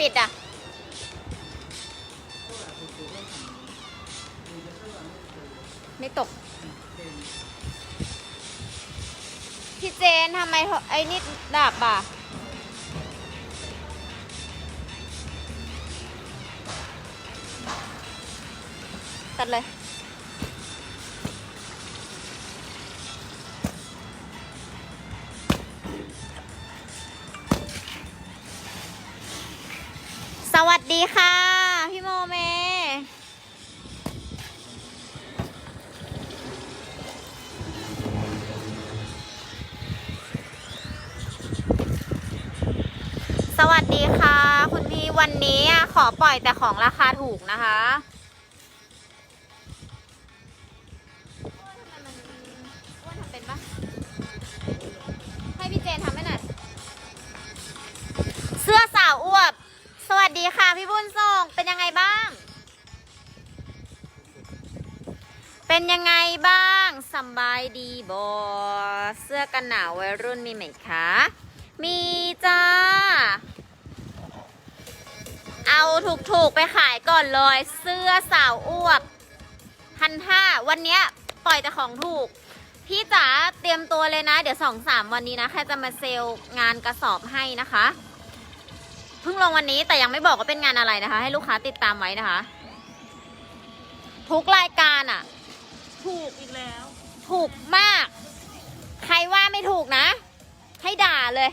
ปิดอะ ไม่ตก พี่เจนทำไมไอ้นี่ดับอะ ดีค่ะ คุณพี่วันนี้ขอปล่อยแต่ของราคาถูกนะคะอ้วนทำเป็นปะให้พี่เจนทำให้หน่อยเสื้อสาวอวบ สวัสดีค่ะ พี่บุญส่ง เป็นยังไงบ้าง เป็นยังไงบ้างสบายดีบอเสื้อกันหนาววัยรุ่นมีไหมคะ มีจ้า เอาถูกๆไปขายก่อนเลย เสื้อสาวอวบพันห้าวันเนี้ยปล่อยแต่ของถูก พี่จ๋าเตรียมตัวเลยนะ เดี๋ยวสองสามวันนี้นะแค่จะมาเซลล์งานกระสอบให้นะคะ เพิ่งลงวันนี้แต่ยังไม่บอกว่าเป็นงานอะไรนะคะ ให้ลูกค้าติดตามไว้นะคะ ทุกรายการอะถูกอีกแล้ว ถูกมาก ใครว่าไม่ถูกนะ ให้ด่าเลย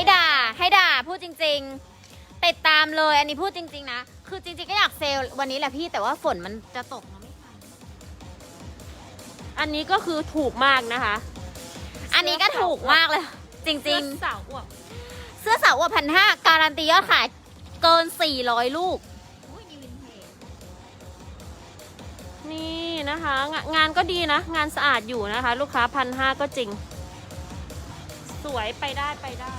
ให้ด่าให้ด่าพูดจริง ๆ ติดตามเลยอันนี้พูดจริง ๆ นะ คือจริง ๆ ก็อยากเซลล์วันนี้แหละพี่แต่ว่าฝนมันจะตกนะไม่ทันอันนี้ก็คือถูกมากนะคะ อันนี้ก็ถูกมากเลย จริงเสื้อสาวอวบๆเสื้อสาวอวพันห้าการันตียอดขายเกิน 400 ลูกนี่นะคะงางานก็ดีนะ งานสะอาดอยู่นะคะ ลูกค้าพันห้าก็จริง สวยไปได้ไปได้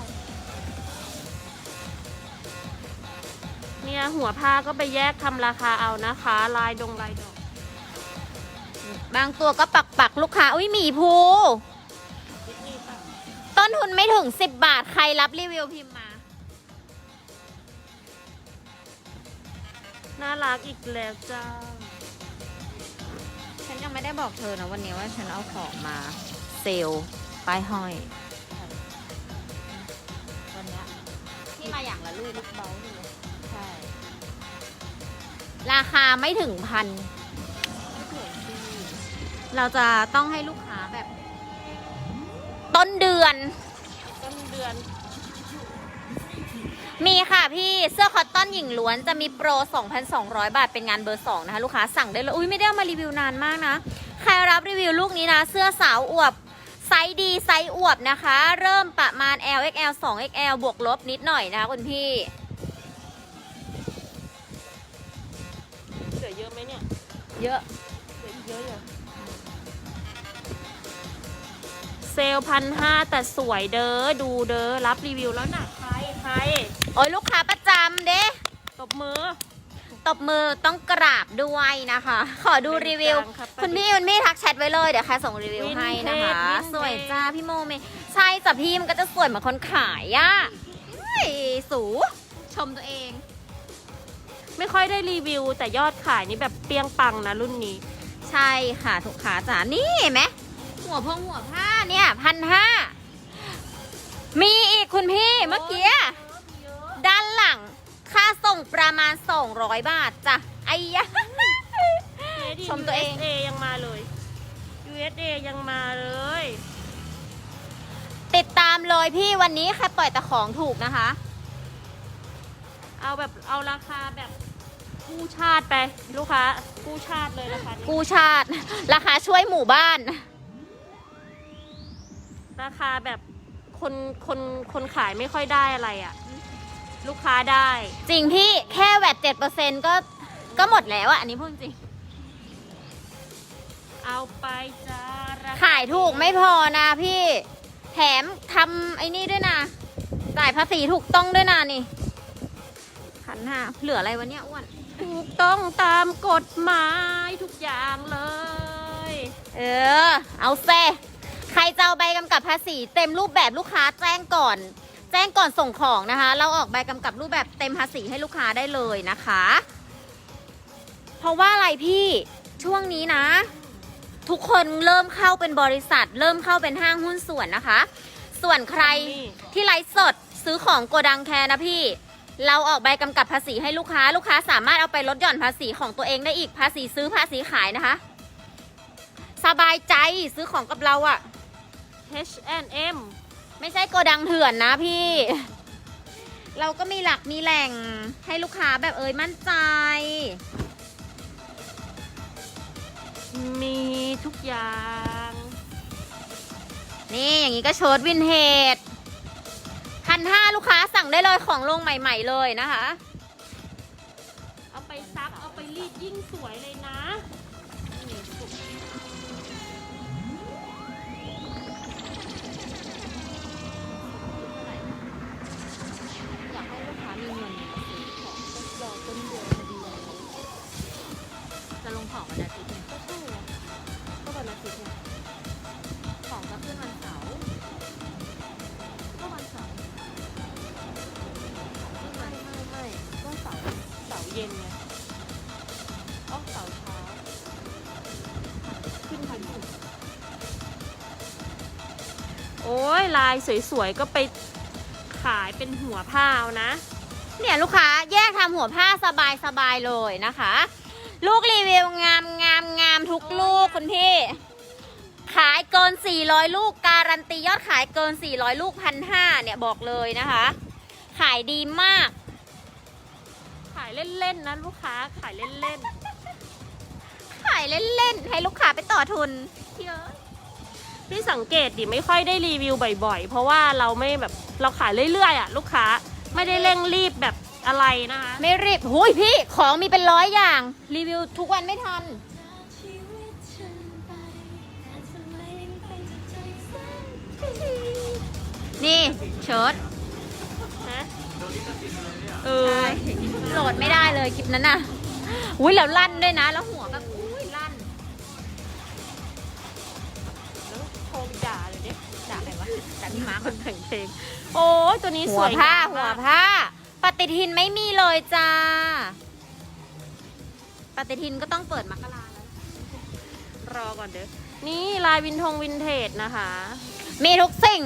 เนี่ยหัวผ้าก็ไปแยกทำราคาเอานะคะ ลายดงลายดอกบางตัวก็ปักปักๆลูกค้า อุ้ยหมีภูนี่ปะต้นทุนไม่ถึง 10 บาทใครรับรีวิวพิมพ์มา น่ารักอีกแล้วจ้า ฉันยังไม่ได้บอกเธอนะวันนี้ว่าฉันเอาของมา เซลล์ป้ายห้อย วันเนี้ยที่มาอย่างละลูกเบาเลยใช่ ราคาไม่ถึงพัน เราจะต้องให้ลูกค้าแบบ ต้นเดือน ต้นเดือน มีค่ะพี่เสื้อคอตตอนหญิงล้วนจะมีโปร 2,200 บาทเป็นงานเบอร์ 2 นะคะ ลูกค้าสั่งได้เลย อุ้ยไม่ได้เอามารีวิวนานมากนะ ใครรับรีวิวลูกนี้นะ เสื้อสาวอวบไซส์ดีไซส์อวบนะคะ เริ่มประมาณ L XL 2 XL บวกลบนิดหน่อยนะคะคุณพี่ เยอะเหลือเยอะอยู่เซลพันห้าแต่สวยเด้อดูเด้อรับรีวิวแล้วนะใครใครโอ้ยลูกค้าประจำเด้ตบมือ ตบมือต้องกราบด้วยนะคะ ขอดูรีวิว เป็นกลางครับคุณพี่คุณพี่ทักแชทไว้เลยเดี๋ยวใครส่งรีวิวให้นะคะวินเทจ สวยจ้าพี่โมเมใช่จ้ะพี่มันก็จะสวยเหมือนคนขายอะเฮ้ยสูชมตัวเอง ไม่ค่อยได้รีวิว แต่ยอดขายนี่แบบเปรี้ยงปังนะรุ่นนี้ ใช่ค่ะถูกขาจ๋านี่เห็นไหมหัวพงหัวผ้าเนี่ยพันห้ามีอีกคุณพี่เมื่อกี้ด้านหลัง ค่าส่งประมาณ 200 บาทจ้ะไอ้ยะ ชมตัวเอง USA ยังมาเลย USA ยังมาเลย ติดตามเลยพี่วันนี้ใครปล่อยแต่ของถูกนะคะ เอาแบบเอาราคาแบบกู้ชาติไป ลูกค้ากู้ชาติเลยราคานี้กู้ชาติ ราคาช่วยหมู่บ้าน ราคาแบบคนคนคนขายไม่ค่อยได้อะไรอะ่ะ ลูกค้าได้ จริงพี่แค่แวดเจ็ดเปอร์เซ็นก็ก็หมดแล้วอะอันนี้พูดจริง เอาไปจ้าราคขายถูกไม่พอนะพี่ แถมทำไอ้นี่ด้วยนะจ่ายภาษีถูกต้องด้วยนะนี่ ขันห้าเหลืออะไรวะเนี่ยอ้วน ถูกต้องตามกฎหมายทุกอย่างเลย เออ เอาเซใครจะเอาใบกำกับภาษี เต็มรูปแบบลูกค้าแจ้งก่อน แจ้งก่อนส่งของนะคะ เราออกใบกำกับรูปแบบเต็มภาษีให้ลูกค้าได้เลยนะคะ เพราะว่าอะไรพี่ช่วงนี้นะ ทุกคนเริ่มเข้าเป็นบริษัท เริ่มเข้าเป็นห้างหุ้นส่วนนะคะ ส่วนใครนี่ที่ไลฟ์สดซื้อของโกดังแคร์นะพี่ เราออกใบกำกับภาษีให้ลูกค้า ลูกค้าสามารถเอาไปลดหย่อนภาษีของตัวเองได้อีก ภาษีซื้อภาษีขายนะคะ สบายใจซื้อของกับเราอะ H&M ไม่ใช่โกดังเถื่อนนะพี่ เราก็มีหลักมีแหล่งให้ลูกค้าแบบเอ่ยมั่นใจ มีทุกอย่าง นี่อย่างนี้ก็โชดวินเทจ พันห้าลูกค้าสั่งได้เลยของลงใหม่ ๆเลยนะคะ เอาไปซัก เอาไปรีดยิ่งสวยเลย ลายสวยๆก็ไปขายเป็นหัวผ้าเอานะ เนี่ยลูกค้าแยกทำหัวผ้าสบายสบายๆเลยนะคะ ลูกรีวิวงามงามงามทุกลูกคุณพี่ ขายเกิน 400 ลูกการันตียอดขายเกิน 400 ลูกพันห้าเนี่ยบอกเลยนะคะ ขายดีมาก ขายเล่นๆนะลูกค้าขายเล่นขายเล่นๆให้ลูกค้าไปต่อทุนเยอะ ๆพี่สังเกตดิไม่ค่อยได้รีวิวบ่อยๆ เพราะว่าเราไม่แบบเราขายเรื่อยๆอะลูกค้าไม่ได้เร่งรีบแบบอะไรนะคะไม่รีบหุยพี่ของมีเป็นร้อยอย่าง รีวิวทุกวันไม่ทัน นี่เชิดฮะเออใช่โหลดไม่ได้เลยคลิปนั้นน่ะอุ้ยแล้วลั่นด้วยนะ แล้วหัวแบบ วะด่าพี่มาร์คคนแต่งเพลง โอ้ยตัวนี้สหัววยผ้า งมหัวมกผ้า ปฏิทินไม่มีเลยจ้า ปฏิทินก็ต้องเปิดมกราแล้วรอก่อนเด้อนี่ลายวินทงวินเทจนะคะ มีทุกสิ่ง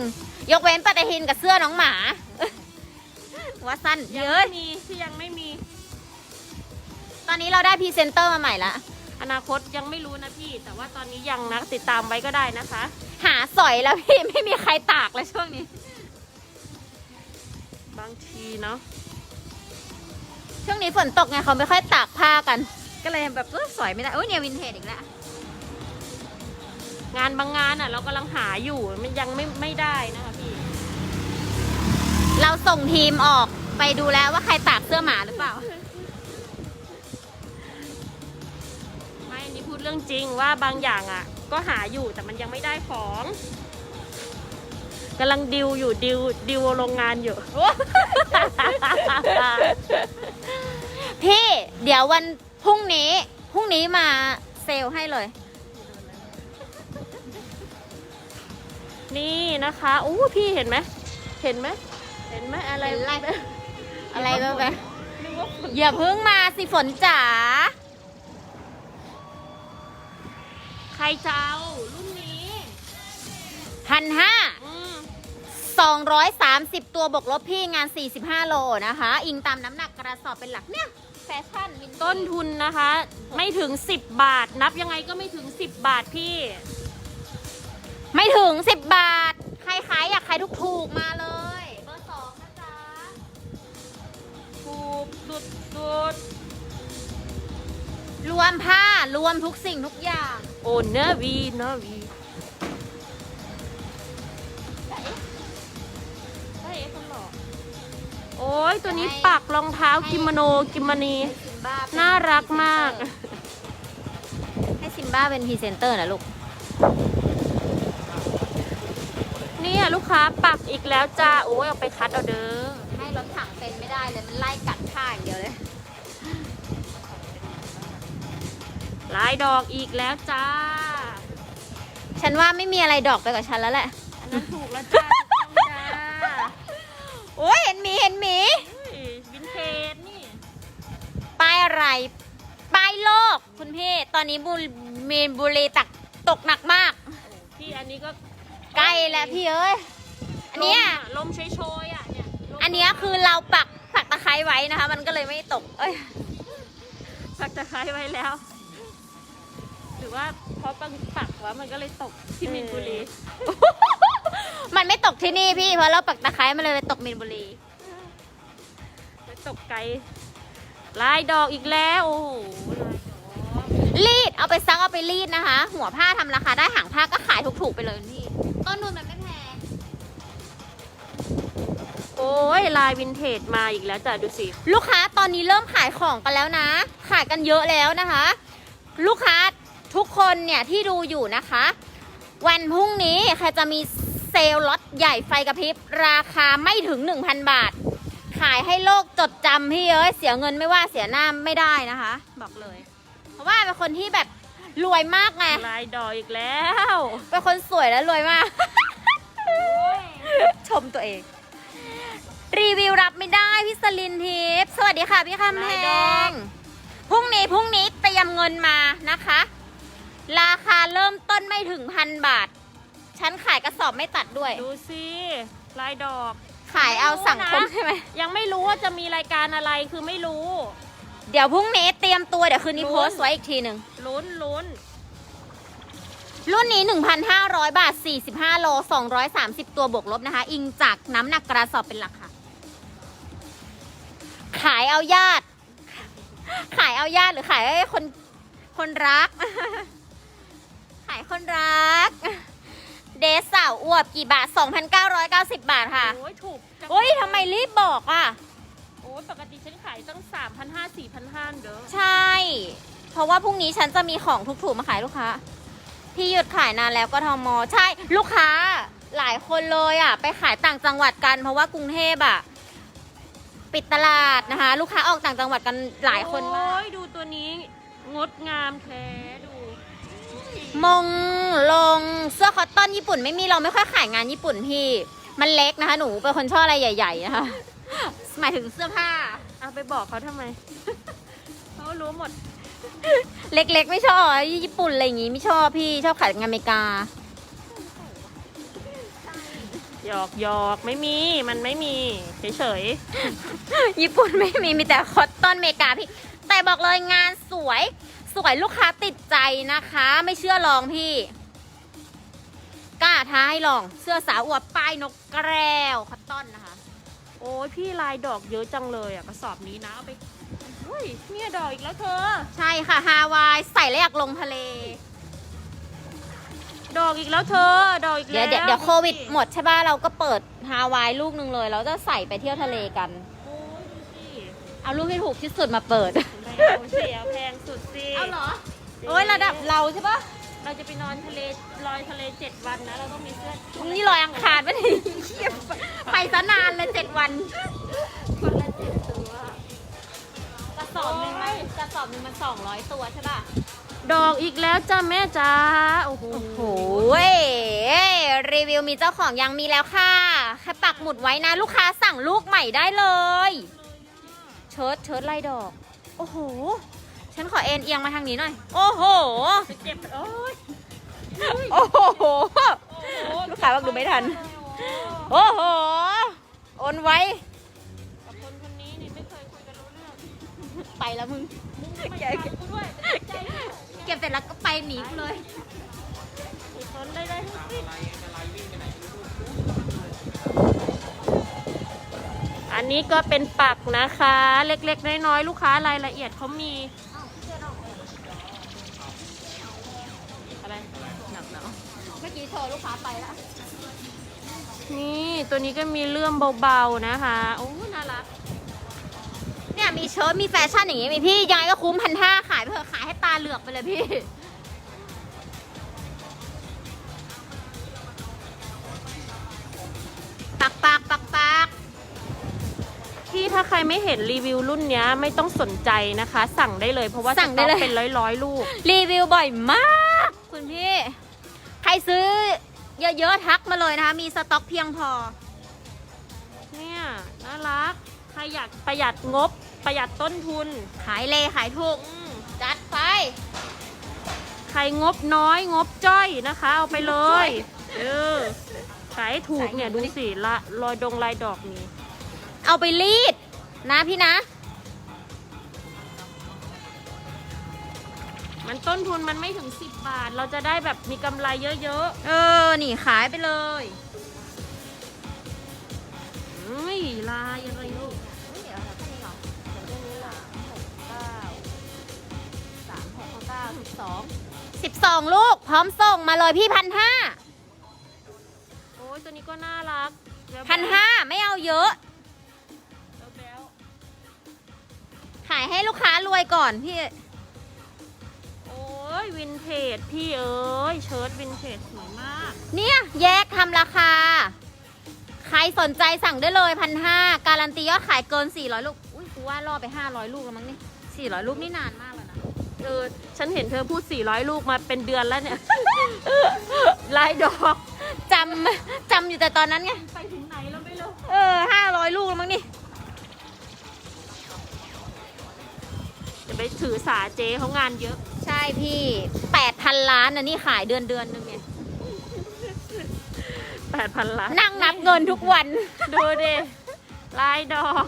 ยกเว้นปฏิทินกับเสื้อน้องหมา ว่าสั้นยังเยอะไม่มีที่ยังไม่มี ตอนนี้เราได้พรีเซนเตอร์มาใหม่ละ อนาคตยังไม่รู้นะพี่ แต่ว่าตอนนี้ยังนะติดตามไว้ก็ได้นะคะ หาสอยแล้วพี่ไม่มีใครตากเลยช่วงนี้ บางทีเนาะช่วงนี้ฝนตกไงเขาไม่ค่อยตากผ้ากัน ก็เลยแบบเออสอยไม่ได้โอ้ยเนี่ยวินเทจอีกแล้วงานบางงานอะ เรากำลังหาอยู่มันยังไม่ไม่ได้นะคะพี่ เราส่งทีมออกไปดูแล้วว่าใครตากเสื้อหมาหรือเปล่า ไม่อันนี้พูดเรื่องจริงว่าบางอย่างอะ ก็หาอยู่แต่มันยังไม่ได้ของกำลังดิวอยู่ดิวดิวโรงงานอยู่ พี่เดี๋ยววันพรุ่งนี้พรุ่งนี้มาเซลล์ให้เลย นี่นะคะอู้พี่เห็นไหมเห็นไหมเห็นไหมอะไรเห็นอะไรหมอะไรก็ไปนึกว่าฝนอย่าเพิ่งมาสิฝนจ๋า ใครจะเอารุ่นนี้พันห้าอืมสองร้อยสามสิบตัวบวกลบพี่งาน 45 โลนะคะ อิงตามน้ำหนักกระสอบเป็นหลักเนี่ย แฟชั่นวินเทจต้นทุนนะคะ ไม่ถึง 10 บาท นับยังไงก็ไม่ถึง 10 บาทพี่ ไม่ถึง 10 บาท ใครขายอยากขายถูกๆมาเลย เบอร์สองนะจ๊ะ ถูกสุดสุด รวมผ้ารวมทุกสิ่งทุกอย่าง โอ้เนวีเนวีใช่เอ๊ะคนหล่อโอ้ยตัวนี้ปักรองเท้ากิโมโนกิมมานี ให้ซิมบ้าเป็น่ารักมาก ให้ซิมบ้าเป็นพรีเซนเตอร์นะลูก เนี่ยลูกค้าปักอีกแล้วจ้า โอ้ยเอาไปคัดเอาเด้อ ให้รถถังเป็นไม่ได้เลยมันไล่กัดผ้าอย่างเดียวเลย ลายดอกอีกแล้วจ้า ฉันว่าไม่มีอะไรดอกไปกว่าฉันแล้วแหละ อันนั้นถูกแล้วจ้าถูกต้องจ้าโอ้ยเห็นหมีเห็นหมี เฮ้ยวินเทจนี่ ป้ายอะไร ป้ายโลก คุณพี่ ตอนนี้บุรีมีนบุรีตักตกหนักมาก โอ้พี่อันนี้ก็ใกล้แล้วพี่เอ้ย อันเนี้ย ลมโชยๆอะเนี่ยลมอันเนี้ยคือเราปักปักตะไคร้ไว้นะคะ มันก็เลยไม่ตก เอ้ยปักตะไคร้ไว้แล้วห รือว่าเพราะปังปักว่ามันก็เลยตกที่มินบุรี มันไม่ตกที่นี่พี่ เพราะเราปักตะไคร้มันเลยไปตกมีนบุรีไปตกไกลลายดอกอีกแล้วโอ้โหลายดอกรีดเอาไปซักเอาไปรีดนะคะ หัวผ้าทำราคาได้หางผ้าก็ขายถูกๆไปเลยพี่ต้นนูนมันไม่แพงโอ้ยลายวินเทจมาอีกแล้วจ้ะดูสิ ลูกค้าตอนนี้เริ่มขายของกันแล้วนะ ขายกันเยอะแล้วนะคะ ลูกค้า ทุกคนเนี่ยที่ดูอยู่นะคะ วันพรุ่งนี้ใครจะมีเซลล์ล็อตใหญ่ไฟกระพริบ ราคาไม่ถึง 1,000 บาท ขายให้โลกจดจำพี่เอ้ยเสียเงินไม่ว่าเสียหน้าไม่ได้นะคะ บอกเลย เพราะว่าเป็นคนที่แบบรวยมากไงลายดอกอีกแล้วเป็นคนสวยและรวยมากโอ้ยชมตัวเอง รีวิวรับไม่ได้พี่สลินทิพย์สวัสดีค่ะพี่คำแพงพรุ่งนี้พรุ่งนี้เตรียมเงินมานะคะ ราคาเริ่มต้นไม่ถึงพันบาท ฉันขายกระสอบไม่ตัดด้วย ดูสิลายดอกขายเอาสังคมไม่รู้นะใช่ไหม ยังไม่รู้ว่าจะมีรายการอะไรคือไม่รู้ เดี๋ยวพรุ่งนี้เตรียมตัวเดี๋ยวคืนนี้ลุ้นโพสต์ไว้อีกทีหนึ่งลุ้นลุ้นรุ่นนี้ 1,500 บาท 45 โล 230 ตัวบวกลบนะคะ อิงจากน้ำหนักกระสอบเป็นหลักค่ะ ขายเอาญาติ ขายเอาญาติหรือขายให้คนคนรักขาย คนรัก เดซสาวอวบกี่บาท 2,990 บาทค่ะ โอ้ยถูกจังโอ้ยทำไมรีบบอกอะ โอ้ยปกติฉันขายตั้งสามพันห้าสี่พันห้าเด้อใช่ เพราะว่าพรุ่งนี้ฉันจะมีของถูกๆมาขายลูกค้า พี่หยุดขายนานแล้วก็ทมใช่ ลูกค้า หลายคนเลยอะ ไปขายต่างจังหวัดกัน เพราะว่ากรุงเทพอะ ปิดตลาดนะคะ ลูกค้าออกต่างจังหวัดกันหลายคนมาก โอ้ยดูตัวนี้งดงามแท้ดู มงลงเสื้อคอตตอนญี่ปุ่นไม่มีเราไม่ค่อยขายงานญี่ปุ่นพี่ มันเล็กนะคะ หนูเป็นคนชอบอะไรใหญ่ ๆ นะคะหมายถึงเสื้อผ้า เอาไปบอกเขาทำไม เขารู้หมด เล็กๆ ไม่ชอบญี่ปุ่นอะไรอย่างงี้ไม่ชอบพี่ชอบขายงานอเมริกาหยอกหยอกไม่มีมันไม่มี เฉยญี่ปุ่นไม่มีมีแต่คอตตอนอเมริกาพี่ แต่บอกเลยงานสวย สวยลูกค้าติดใจนะคะ ไม่เชื่อลองพี่ กล้าท้าให้ลอง เสื้อสาวอวบป้ายนกแก้วคอตตอนนะคะๆโอ้ยพี่ลายดอกเยอะจังเลยอะกระสอบนี้นะเอาไปเฮ้ยเนี่ยดอกอีกแล้วเธอ ใช่ค่ะฮาวายใส่แล้วอยากลงทะเล ดอกอีกแล้วเธอ ดอกอีกเดี๋แล้ยววเดี๋ยวเดี๋ยวโควิดหมดใช่ป่ะเราก็เปิดฮาวายลูกหนึ่งเลย เราจะใส่ไปเที่ยวทะเลกันโอ้ยดูสิ เอาลูกที่ถูกที่สุดมาเปิดไม่เอาเสียแพงสุดสิเอาเหรอ โอ้ยระดับเราใช่ปะเราจะไปนอนทะเลลอยทะเลเจ็ดวันนะ เราต้องมีเสื้อนี่ลอยอังคารไม่ได้ไปซะนานเลยเจ็ดวัน คนละเจ็ดตัวกระสอบหนึ่งมันกระสอบหนึ่งมันสองร้อยตัวใช่ป่ะ ดอกอีกแล้วจ้าแม่จ้าโอ้โหโอ้ยรีวิวมีเจ้าของยังมีแล้วค่ะแค่ปักหมุดไว้นะ ลูกค้าสั่งลูกใหม่ได้เลย เชิ้ตเชิ้ตลายดอก โอ้โห ฉันขอเอ็นเอียงมาทางนี้หน่อย โอ้โหจะเจ็บโอ้ยโอ้โห ลูกค้าบอกดูไม่ทัน โอ้โหโอนไว้ กับคนคนนี้นี่ไม่เคยคุยกันรู้เรื่องไปแล้วมึงไม่ฟังกูด้วยใจไม่เก็บเสร็จแล้วก็ไปหนีกูเลยสนได้ได้ทั้งสิ้น นนี้ก็เป็นปักนะคะ เล็กๆ น้อยๆ ลูกค้ารายละเอียดเขามีอะไรหนักหนาวเมื่อกี้โชว์ลูกค้าไปแล้ว นี่ตัวนี้ก็มีเลื่อมเบาๆนะคะโอ้น่ารักเนี่ยมีเชิ้ตมีแฟชั่นอย่างงี้มีพี่ยังไงก็คุ้มพันห้าขายไปเถอะขายให้ตาเหลือกไปเลยพี่ ไม่เห็นรีวิวรุ่นเนี้ยไม่ต้องสนใจนะคะ สั่งได้เลยเพราะว่าสั่งได้เลยต็อกเป็นร้อยๆลูก รีวิวบ่อยมาก คุณพี่ ใครซื้อ เยอะๆทักมาเลยนะคะ มีสต็อกเพียงพอ เนี่ยน่ารักใครอยากประหยัดงบประหยัดต้นทุนขายเลยขายถูก อืมจัดไป ใครงบน้อยงบจ้อยนะคะ เอาไปเลยเออขายให้ถูกเนี่ยใส่ดูหนูดิสิละรอยดงลายดอกนี้ เอาไปรีด นะพี่นะ มันต้นทุนมันไม่ถึง 10 บาท เราจะได้แบบมีกำไรเยอะเออ นี่ขายไปเลยๆอุ้ยลายอะไรลูกเดี๋ยวแค่นี้หรอเดี๋ยวเรื่องนี้ละหกเก้าสามหกเก้าสิบสองสิบสองลูก พร้อมส่งมาเลยพี่พันห้าโอ้ยตัวนี้ก็น่ารักแบ๊วๆพันห้าไม่เอาเยอะ ขายให้ลูกค้ารวยก่อนพี่ๆโอ้ยวินเทจพี่เอ้ยเชิ้ตวินเทจสวยมาก เนี่ยแยกทำราคา ใครสนใจสั่งได้เลยพันห้าการันตียอดขายเกิน 400 ลูก อุ้ยกูว่าล่อไป 500 ลูกแล้วมั้งนี่ 400 ลูกนี่นานมากแล้วนะเออฉันเห็นเธอพูด 400 ลูกมาเป็นเดือนแล้วเนี่ยลายดอกจำจำอยู่แต่ตอนนั้นไง ไปถึงไหนแล้วไม่รู้ เออ 500 ลูกแล้วมั้งนี่ ไปถือสาเจเขางานเยอะ ใช่พี่8,000ล้านนะนี่ขายเดือนเดือนหนึงเนี่ย8,000ล้านนั่งนับเงินทุกวัน ดูดิลายดอก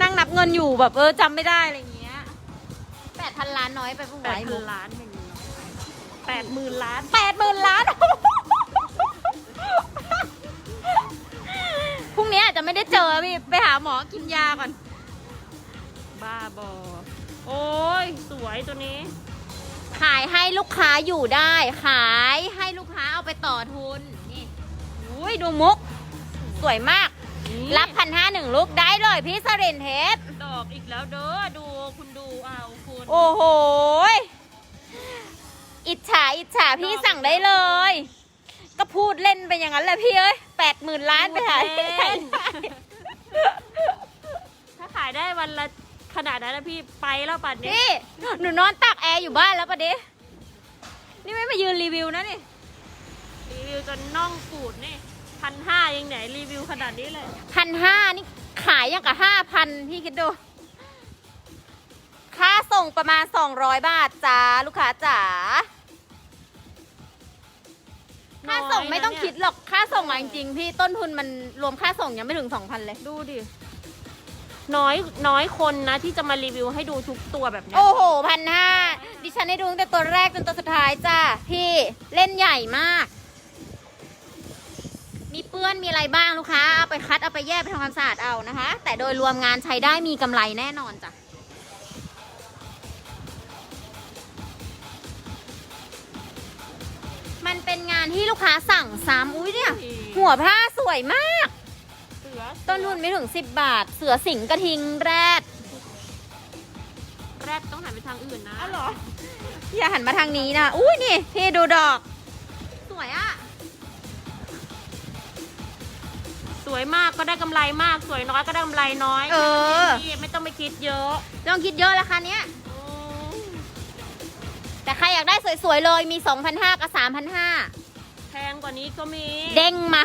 นั่งนับเงินอยู่แบบเออจำไม่ได้อะไรอย่างเงี้ย8,000ล้านน้อยไปปะวะไอ้มุก8,000ล้านเป็นแปดหมื่นล้านแปดหมื่นล้านพรุ่งนี้อาจจะไม่ได้เจอพี่ไปหาหมอกินยาก่อน บ้าบอ โอ้ย สวยตัวนี้ ขายให้ลูกค้าอยู่ได้ ขายให้ลูกค้าเอาไปต่อทุน นี่อุ้ยดูมุก สวยมาก นี่รับพันห้าหนึ่งลูกได้เลยพี่สรินเทสดอกอีกแล้วเด้อ ดูคุณดูเอาคุณโอ้โหยอิจฉาอิจฉาพี่สั่งได้เลย ก็พูดเล่นไปอย่างนั้นแหละพี่เอ้ยแปดหมื่นล้านไปหาที่ไหนได้ ถ้าขายได้วันละ ขนาดนั้นนะพี่ไปแล้วปัดเนี้ยพี่หนูนอนตากแอร์อยู่บ้านแล้วปะเดนี่ไม่มายืนรีวิวนะนี่ รีวิวจนน่องปูดนี่พันห้ายังไหนรีวิวขนาดนี้เลยพันห้านี่ขายอย่างกับห้าพันพี่คิดดู ค่าส่งประมาณ200บาทจ้าลูกค้าจ๋าค่าส่งไม่ต้องคิดหรอกค่าส่งอะจริงๆพี่ต้นทุนมันรวมค่าส่งยังไม่ถึง2,000เลย ดูดิ น้อยน้อยคนนะที่จะมารีวิวให้ดูทุกตัวแบบเนี้ยโอ้โหพันห้าดิฉันได้ดูตั้งแต่ตัวแรกจนตัวสุดท้ายจ้าพี่เล่นใหญ่มาก มีเปื้อนมีอะไรบ้างลูกค้าเอาไปคัดเอาไปแยกไปทำความสะอาดเอานะคะ แต่โดยรวมงานใช้ได้มีกำไรแน่นอนจ้ะมันเป็นงานที่ลูกค้าสั่งซ้ำอุ้ยเนี่ย หัวผ้าสวยมากเสือต้นทุนไม่ถึง 10 บาท เสือสิงกระทิงแรด แรดต้องหันไปทางอื่นนะอ้าวเหรอ อย่าหันมาทางนี้นะ อุ้ยนี่พี่ดูดอก สวยอะสวยมากก็ได้กำไรมาก สวยน้อยก็ได้กำไรน้อยเออพี่ไม่ต้องไปคิดเยอะไม่ต้องคิดเยอะราคาเนี้ย อืมแต่ใครอยากได้สวยๆเลยมี 2,500 กับ 3,500 แพงกว่านี้ก็มี เด้งมา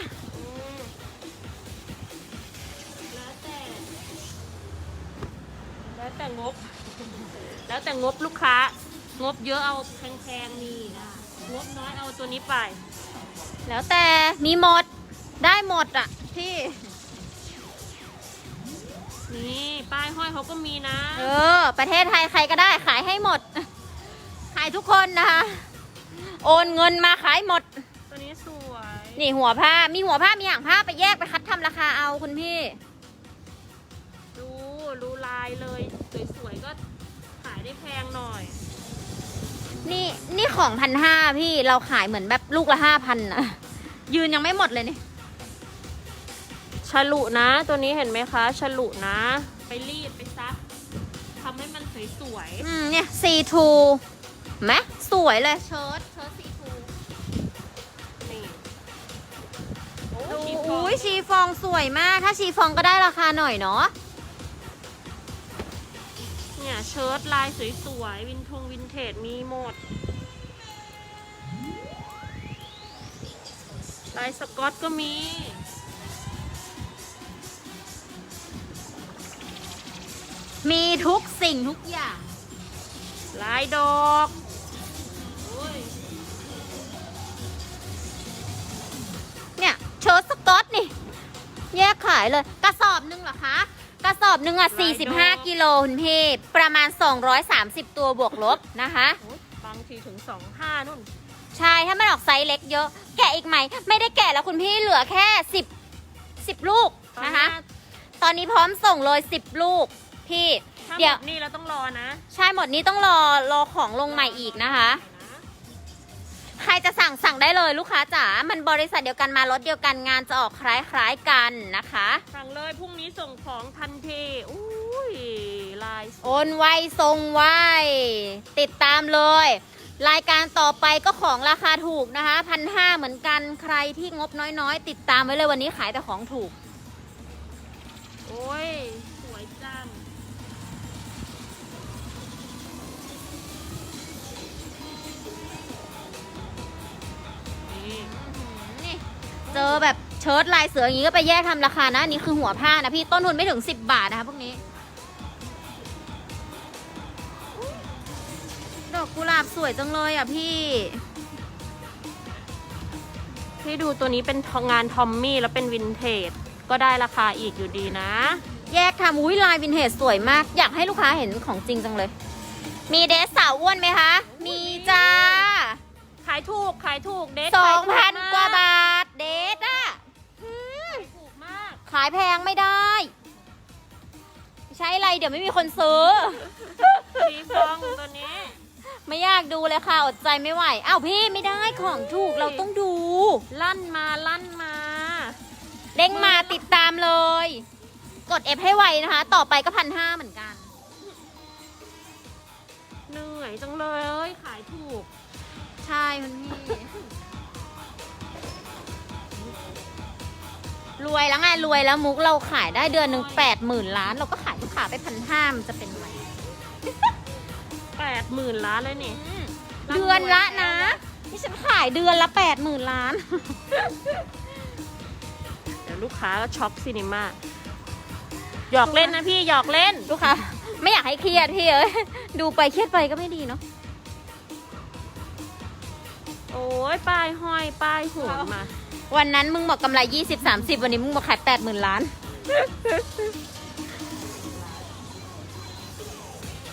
แล้วแต่งบ แล้วแต่งบลูกค้า งบเยอะเอาแพงๆนี่นะงบน้อยเอาตัวนี้ไป แล้วแต่มีหมดได้หมดอะพี่ นี่ป้ายห้อยเขาก็มีนะ เออ ประเทศไทยใครก็ได้ขายให้หมด ขายทุกคนนะคะ โอนเงินมาขายหมด ตัวนี้สวย นี่หัวผ้ามีหัวผ้ามีอย่างผ้าไปแยกไปคัดทำราคาเอาคุณพี่ ดูดูลายเลยสวยๆก็ ขายได้แพงหน่อย นี่นี่ของพันห้าพี่เราขายเหมือนแบบลูกละห้าพันนะยืนยังไม่หมดเลยนี่ฉลุนะ ตัวนี้เห็นไหมคะฉลุนะ ไปรีดไปซักทำให้มันสวยอืมเนี่ยซีทูไหมสวยเลยเชิ้ตเชิ้ตซีทูๆนี่โอ้ดูชีฟองอุ้ยชีฟองสวยมาก ถ้าชีฟองก็ได้ราคาหน่อยเนาะ เนี่ย เชิ้ตลายสวยๆ วินทงวินเทจมีหมด ลายสกอตก็มีมีทุกสิ่งทุกอย่าง ลายดอกโอ้ยเนี่ยเชิ้ตสกอตนี่ แยกขายเลย กระสอบหนึ่งเหรอคะ กระสอบหนึ่งอะ 45 กิโลคุณพี่ประมาณ 230 ตัวบวกลบนะคะโอ้ยบางทีถึงสองห้านู่น ใช่ ถ้ามันออกไซส์เล็กเยอะ แกะอีกไหม ไม่ได้แกะแล้วคุณพี่เหลือแค่ 10 10 ลูกนะคะ ตอนนี้พร้อมส่งเลย 10 ลูก พี่ถ้าเดี๋หยวมดนี่เราต้องรอนะ ใช่หมดนี้ต้องรอรอของลงใหม่อีกนะคะ ใครจะสั่งสั่งได้เลยลูกค้าจ๋า มันบริษัทเดียวกันมารถเดียวกันงานจะออกคล้ายๆกันนะคะ สั่งเลยพรุ่งนี้ส่งของทันทีอุ้ยลายสวย โอนไวทรงไวติดตามเลย รายการต่อไปก็ของราคาถูกนะคะพันห้าเหมือนกันใครที่งบน้อยๆ ติดตามไว้เลยวันนี้ขายแต่ของถูก โอ้ย จอแบบเชิ้ตลายเสืออย่างนี้ก็ไปแยกทำราคานะอันนี้คือหัวผ้านะพี่ต้นทุนไม่ถึง 10 บาทนะคะพวกนี้ ดอกกุหลาบสวยจังเลยอะพี่พี่ดูตัวนี้เป็นทองงานทอมมี่แล้วเป็นวินเทจก็ได้ราคาอีกอยู่ดีนะ แยกทำอุ้ยลายวินเทจสวยมาก อยากให้ลูกค้าเห็นของจริงจังเลย มีเดรสสาวอ้วนไหมคะ มีจ้า ขายถูกขายถูกเด็กสขาอยงถูพันมกว่าบาท เดทอะขายถูกมาก ขายแพงไม่ได้ ใช้อะไรเดี๋ยวไม่มีคนซื้อ สีฟองตัวนี้ไม่อยากดูเลยค่ะ อดใจไม่ไหวอ้าวพี่ไม่ได้ของถูกเราต้องดู ลั่นมาลั่นมาเด้งมาติดตามเลย กด F ให้ไวนะคะ ต่อไปก็พันห้าเหมือนกัน เหนื่อยจังเลยเอ้ยขายถูก ใช่คุณพี่ รวยแล้วไงรวยแล้วมุกเราขายได้เดือนหนึ่งแปดหมื่นล้าน เราก็ขายลูกค้าไปพันห้ามันจะเป็นไรแปดหมื่นล้านเลยนี่เดือนละนะนี่ฉันขายเดือนละแปดหมื่นล้าน เดี๋ยวลูกค้าก็ช็อกซินิมาหยอกเล่นนะพี่หยอกเล่น ลูกค้าไม่อยากให้เครียดพี่เอ้ยดูไปเครียดไปก็ไม่ดีเนาะโอ้ยป้ายห้อยป้ายหัวมา วันนั้นมึงบอกกำไรยี่สิบสามสิบวันนี้มึงบอกขายแปดหมื่นล้าน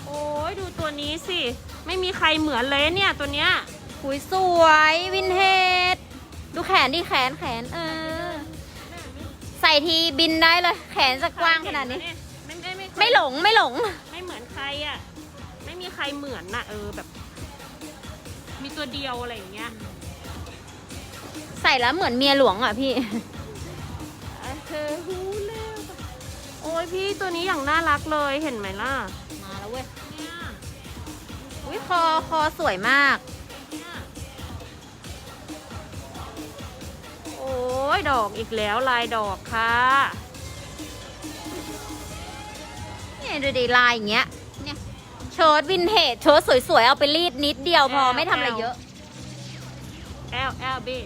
โอ้ยดูตัวนี้สิ ไม่มีใครเหมือนเลยเนี่ยตัวเนี้ยหุยสวยวินเทจดูแขนดิแขนแขนเออ ใส่ทีบินได้เลย แขนจะกว้างขนาดนี้ ไม่ไม่ไม่ไม่หลงไม่หลง ไม่เหมือนใครอะ ไม่มีใครเหมือนน่ะ เออแบบ มีตัวเดียวอะไรอย่างเงี้ย ใส่แล้วเหมือนเมียหลวงอะพี่ เธอหูเร็วโอ้ยพี่ตัวนี้อย่างน่ารักเลยเห็นไหมล่ะ มาแล้วเว้ยเนี่ยอุ้ยคอคอสวยมากเนี่ยโอ้ยดอกอีกแล้วลายดอกค่ะนี่ดูดิลายอย่างเงี้ย เนี่ยเชิ้ตวินเทจเชิ้ตสวยๆ เอาไปรีดนิดเดียวพอไม่ทำอะไรเยอะแอลแอลบี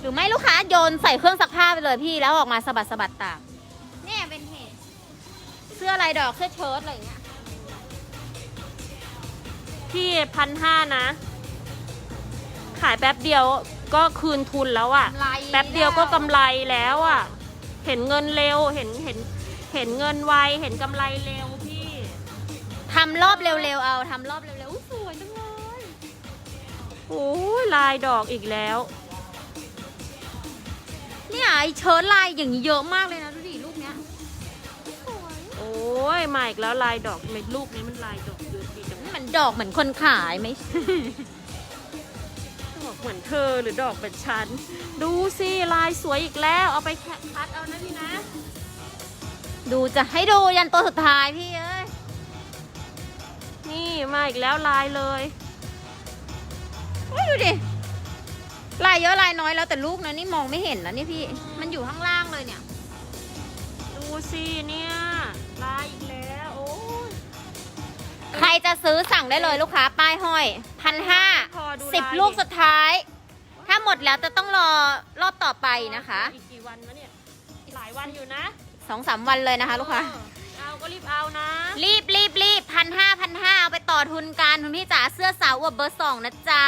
หรือไม่ลูกค้าโยนใส่เครื่องซักผ้าไปเลยพี่แล้วออกมาสะบัดสะบัดตากเนี่ยเป็นเหตุเสื้อลายดอกเสื้อเชิ้ตอะไรอย่างเงี้ยพี่พันห้านะ ขายแป๊บเดียวก็คืนทุนแล้วอะ่ะ กำไรแป๊บเดียวก็กำไรแล้วอะ่ะ เห็นเงินเร็วเห็นเห็น เห็นเงินไวเห็นกำไรเร็วพี่ ทำรอบเร็วๆเอาทำรอบเร็วๆอุ๊ยสวยจังเลย โอ้ยลายดอกอีกแล้ว เนี่ยไอเชิ้ตลายอย่างนี้เยอะมากเลยนะดูดิรูปเนี้ยสวยโอ้ยมาอีกแล้วลายดอกในลูกนี้มันลายดอกเยอะดีจังนี่มันดอกเหมือนคนขายไหม ดอกเหมือนเธอหรือดอกเป็นฉัน ดูสิลายสวยอีกแล้ว เอาไปแคะคัดเอานะพี่นะ ดูจะให้ดูยันตัวสุดท้ายพี่เอ้ยนี่มาอีกแล้วลายเลยโอ้ยดูดิ ลายเยอะลายน้อยแล้วแต่ลูกนะนี่มองไม่เห็นนะนี่พี่ มันอยู่ข้างล่างเลยเนี่ย ดูสิเนี่ยลายอีกแล้วโอ้ย ใครจะซื้อสั่งได้เลยลูกค้า ป้ายห้อยพันห้าพอดูสิบลาย ลูกสุดท้าย ถ้าหมดแล้วจะต้องรอรอบต่อไปนะคะอีกกี่วันวะเนี่ยหลายวันอยู่นะสองสามวันเลยนะคะ ลูกค้า เออเอาก็รีบเอานะ รีบรีบรีบพันห้าพันห้าเอาไปต่อทุนกันคุณพี่จ๋าเสื้อสาวอวบเบอร์สองนะจ๊ะ